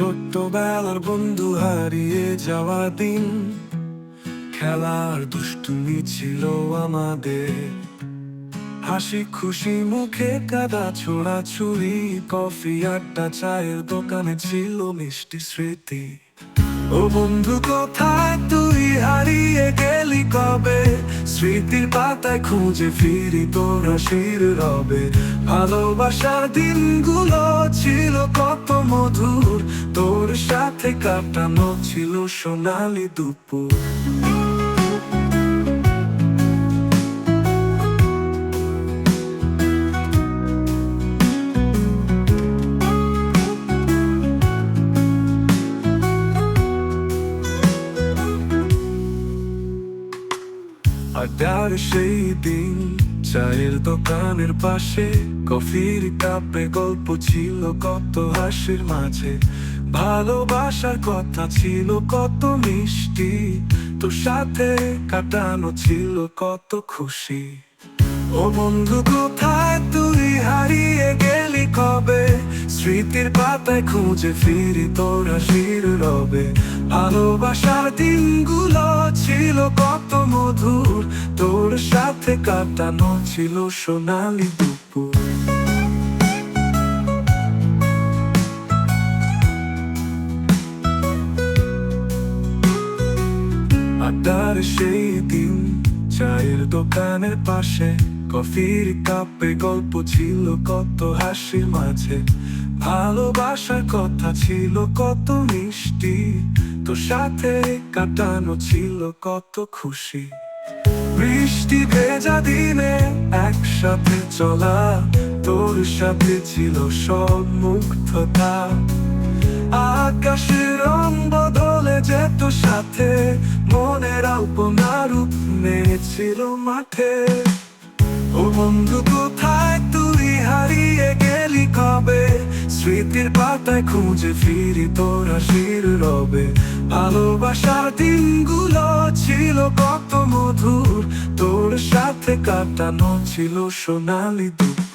ছোট্টবেলার বন্ধু হারিয়ে যাওয়া দিন, খেলার দুষ্টুমি ছিল আমাদের। হাসি খুশি মুখে কাদা ছোড়া ছুরি, কফি আড্ডা চায়ের দোকানে ছিল মিষ্টি স্মৃতি। ও বন্ধু, কোথায় তুই? স্মৃতির পাতায় খুঁজে ফিরি তোর শির রবে। ভালোবাসার দিনগুলো ছিল কত মধুর। তোর সাথে কাটানো ছিল সোনালি দুপুর। আড্ডার সেই দিন, চায়ের দোকানের পাশে, কফির কাপে গল্প ছিল কত হাসির মাঝে। ভালোবাসার কথা ছিল কত মিষ্টি, তোর সাথে কাটানো ছিল কত খুশি। ও বন্ধু, কোথায় স্মৃতির পাতায় খুঁজে ফিরি, তোর হাসির রবে ভালোবাসার দিনগুলো ছিল কত মধুর, তোর সাথে কাটানো ছিল সোনালি দুপুর। আড্ডার সেই দিন চায়ের দোকানের পাশে, কফির কাপে গল্প ছিল কত হাসির মাঝে। ভালোবাসার কথা ছিল কত মিষ্টি, তোর সাথে কাটানো ছিল কত খুশি। বৃষ্টি ভেজা দিনে একসাথে চলা, তোর সাথে ছিল সব মুগ্ধতা আকাশের রং বদলে যেত সাথে, মনের আলপনা রূপ নিয়েছিল মাঠে। ও বন্ধু, কোথায় তুই হারিয়ে গেলি কবে? স্মৃতির পাতায় খুঁজে ফিরি, তোর হাসির রবে ভালোবাসার দিনগুলো ছিল কত মধুর, তোর সাথে কাটানো ছিল সোনালি দুপুর